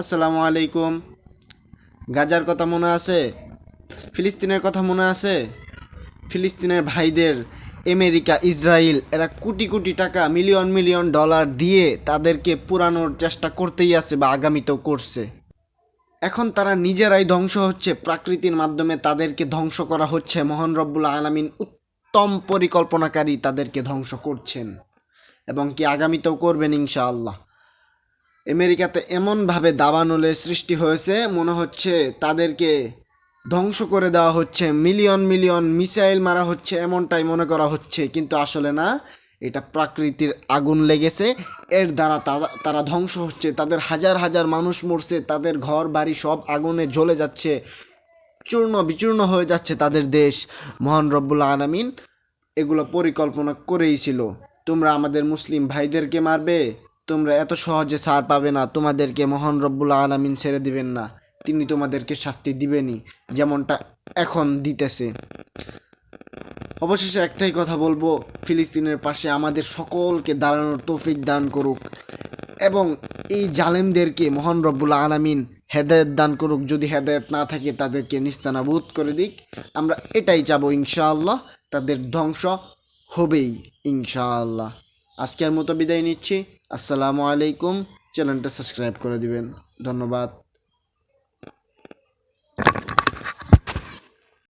আসসালামু আলাইকুম। গাজার কথা মনে আছে? ফিলিস্তিনের কথা মনে আছে? ফিলিস্তিনের ভাইদের আমেরিকা ইসরায়েল এরা কোটি কোটি টাকা, মিলিয়ন মিলিয়ন ডলার দিয়ে তাদেরকে পুরানোর চেষ্টা করতেই আছে বা আগামীতেও করছে। এখন তারা নিজেরাই ধ্বংস হচ্ছে, প্রাকৃতির মাধ্যমে তাদেরকে ধ্বংস করা হচ্ছে। মহান রব্বুল আলামিন উত্তম পরিকল্পনাকারী তাদেরকে ধ্বংস করছেন এবং কি আগামীতেও করবেন ইনশাআল্লাহ। আমেরিকাতে এমনভাবে দাবানলের সৃষ্টি হয়েছে, মনে হচ্ছে তাদেরকে ধ্বংস করে দেওয়া হচ্ছে, মিলিয়ন মিলিয়ন মিসাইল মারা হচ্ছে এমনটাই মনে করা হচ্ছে, কিন্তু আসলে না, এটা প্রাকৃতির আগুন লেগেছে, এর দ্বারা তারা ধ্বংস হচ্ছে, তাদের হাজার হাজার মানুষ মরছে, তাদের ঘর বাড়ি সব আগুনে জ্বলে যাচ্ছে, চূর্ণ বিচূর্ণ হয়ে যাচ্ছে তাদের দেশ, মহান রব্বুল আলামিন এগুলো পরিকল্পনা করেই ছিল। তোমরা আমাদের মুসলিম ভাইদেরকে মারবে তোমরা এত সহজে সার পাবে না, তোমাদেরকে মহান রব্বুল আলামিন ছেড়ে দিবেন না। তিনি তোমাদেরকে শাস্তি দিবেনই, যেমনটা এখন দিতেছে। অবশেষে একটাই কথা বলব, ফিলিস্তিনের পাশে আমাদের সকলকে দাঁড়ানোর তৌফিক দান করুক, এবং এই জালেমদেরকে মহান রব্বুল আলামিন হেদায়েত দান করুক। যদি হেদায়েত না থাকে, তাদেরকে নিস্তানাবুদ করে দিক। আমরা এটাই চাবো ইনশাআল্লাহ, তাদের ধ্বংস হবেই ইনশাআল্লাহ। আজকের মতো বিদায় নিচ্ছি। আসসালামু আলাইকুম। চ্যানেলটা সাবস্ক্রাইব করে দিবেন। ধন্যবাদ।